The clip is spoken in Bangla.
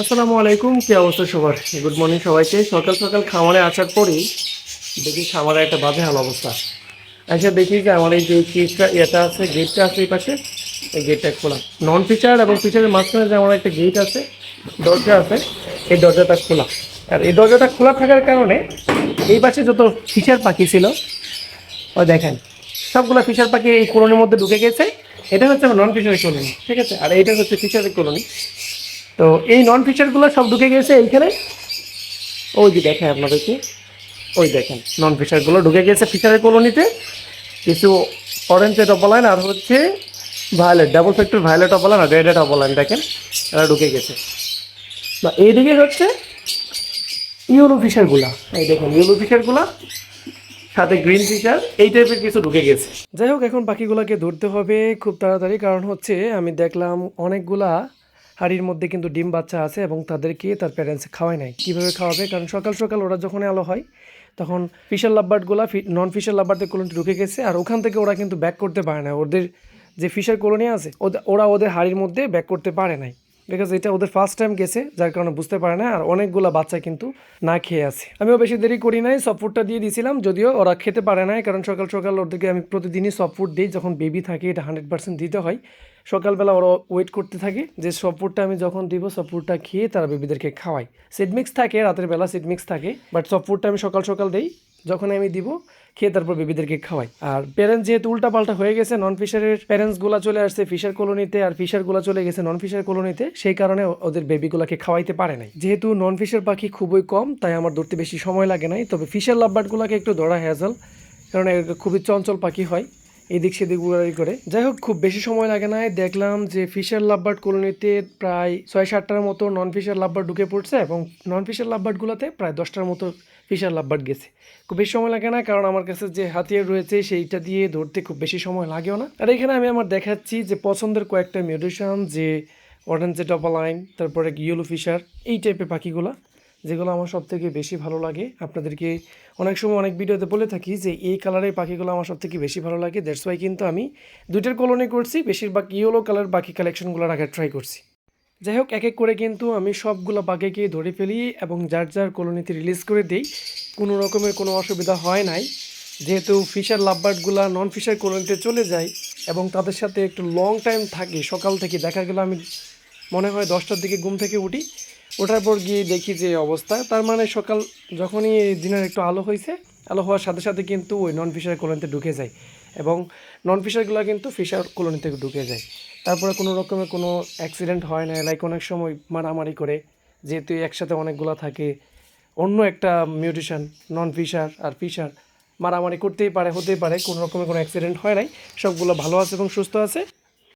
আসসালামু আলাইকুম, কি অবস্থা সবার? গুড মর্নিং সবাইকে। সকাল সকাল খামারে আসার পরেই দেখি খামারে একটা বাজে হাল অবস্থা। আচ্ছা দেখি যে আমার এই যে গেটটা এটা আছে গেটটা আছে এই পাশে। এই গেটটা খোলা। নন ফিচার এবং ফিচারের মাঝখানে যে আমার একটা গেট আছে, দরজা আছে, এই দরজাটা খোলা। আর এই দরজাটা খোলা থাকার কারণে এই পাশে যত ফিচার পাখি ছিল ও দেখেন, সবগুলো ফিশার পাখি এই কলোনির মধ্যে ঢুকে গেছে। এটা হচ্ছে আমার নন ফিশারের কলোনি, ঠিক আছে? আর এটা হচ্ছে ফিশারের কলোনি। তো এই নন ফিশারগুলো সব ঢুকে গেছে এইখানে। ওই যে দেখেন আপনাদেরকে। ওই দেখেন নন ফিশারগুলো ঢুকে গেছে ফিশারের কলোনিতে। কিছু অরেঞ্জ টপলাইন আর হচ্ছে violet double factor violet topline আর রেড টপলাইন দেখেন, এরা ঢুকে গেছে। না এইদিকে হচ্ছে ইউলো ফিশারগুলা এই দেখুন ইউলো ফিশারগুলা সাথে গ্রিন ফিশার এই টাইপের কিছু ঢুকে গেছে। যাই হোক, এখন পাখিগুলোকে ধরতে হবে খুব তাড়াতাড়ি, কারণ হচ্ছে আমি দেখলাম অনেকগুলা হাড়ির মধ্যে কিন্তু ডিম বাচ্চা আছে এবং তাদেরকে তার প্যারেন্টস খাওয়ায় নাই। কীভাবে খাওয়াবে? কারণ সকাল সকাল ওরা যখন আলো হয়, তখন ফিশার লাভবার্ডগুলো নন ফিশার লাভবার্ডের কলোনি ঢুকে গেছে আর ওখান থেকে ওরা কিন্তু ব্যাক করতে পারে না। ওদের যে ফিশার কলোনি আছে ওরা ওদের হাড়ির মধ্যে ব্যাক করতে পারে নাই। বিকজ এটা ওদের ফার্স্ট টাইম গেছে, যার কারণে বুঝতে পারে না, আর অনেকগুলো বাচ্চা কিন্তু না খেয়ে আছে। আমিও বেশি দেরি করি নাই সব ফুডটা দিয়ে দিয়েছিলাম, যদিও ওরা খেতে পারে নাই, কারণ সকাল সকাল ওদেরকে আমি প্রতিদিনই সব ফুড দিই, যখন বেবি থাকে এটা হান্ড্রেড পার্সেন্ট দিতে হয়। সকালবেলা ওরা ওয়েট করতে থাকে যে সব ফুডটা আমি যখন দিব সব ফুডটা খেয়ে তারা বেবিদেরকে খাওয়াই। সিডমিক্স থাকে, রাতের বেলা সিড মিক্স থাকে বাট সব ফুডটা আমি সকাল সকাল দিই। যখন আমি দিব, খেয়ে তারপর বেবিদেরকে খাওয়াই। আর প্যারেন্টস যেহেতু উল্টাপাল্টা হয়ে গেছে নন ফিশারের প্যারেন্টসগুলো চলে আসছে ফিশার কলোনিতে আর ফিশারগুলো চলে গেছে নন ফিশার কলোনিতে সেই কারণে ওদের বেবিগুলোকে খাওয়াইতে পারে নাই। যেহেতু নন ফিশার পাখি খুবই কম, তাই আমার ধরতে বেশি সময় লাগে নাই। তবে ফিশার লাভবার্ডগুলোকে একটু ধরা হ্যাজল কারণ খুবই চঞ্চল পাখি হয়। এদিক সেদিক উড়াই করে। যাই হোক, খুব বেশি সময় লাগে না দেখলাম যে ফিশার লাভবার্ড কলোনিতে প্রায় ছয় সাতটার মতো নন ফিশার লাভবার্ড ঢুকে পড়ছে এবং নন ফিশার লাভবার্ডগুলোতে প্রায় দশটার মতো ফিশার লাভবার্ড গেছে। খুব বেশি সময় লাগে না কারণ আমার কাছে যে হাতিয়ার রয়েছে সেইটা দিয়ে ধরতে খুব বেশি সময় লাগেও না। আর এখানে আমি আমার দেখাচ্ছি যে পছন্দের কয়েকটা মিউটেশন যে অরেঞ্জ টপালাইন তারপরে ইয়েলো ফিশার এই টাইপের পাখিগুলো। যেগুলো আমার সব থেকে বেশি ভালো লাগে। আপনাদেরকে অনেক সময় অনেক ভিডিওতে বলে থাকি যে, এই কালারের পাখিগুলো আমার সব থেকে বেশি ভালো লাগে। দ্যাটস ওয়াই কিন্তু আমি দুইটার কলোনি করছি, বেশিরভাগ ইয়েলো কালার বাকি কালেকশনগুলো রাখার ট্রাই করছি। যাই হোক এক এক করে কিন্তু আমি সবগুলো পাখিকে ধরে ফেলি এবং যার যার কলোনিতে রিলিজ করে দিই। কোনো রকমের কোনো অসুবিধা হয় নাই। যেহেতু ফিশার লাভবার্ডগুলো নন ফিশার কলোনিতে চলে যায় এবং তাদের সাথে একটু লং টাইম থাকে, সকাল থেকে দেখা গেল আমি মনে হয় দশটার দিকে ঘুম থেকে উঠি। ওঠার পর গিয়ে দেখি যে অবস্থা। তার মানে সকাল যখনই দিনের একটু আলো হয়েছে, আলো হওয়ার সাথে সাথে কিন্তু ওই নন ফিশার কলোনিতে ঢুকে যায় এবং নন ফিশারগুলো কিন্তু ফিশার কলোনি থেকে ঢুকে যায়। তারপরে কোনো রকমের কোনো অ্যাক্সিডেন্ট হয় না লাইক অনেক সময় মারামারি করে, যেহেতু একসাথে অনেকগুলো থাকে, অন্য একটা মিউটিশন নন ফিশার আর ফিশার মারামারি করতেই পারে, হতেই পারে, কোনো রকমের কোনো অ্যাক্সিডেন্ট হয় নাই, সবগুলো ভালো আছে এবং সুস্থ আছে।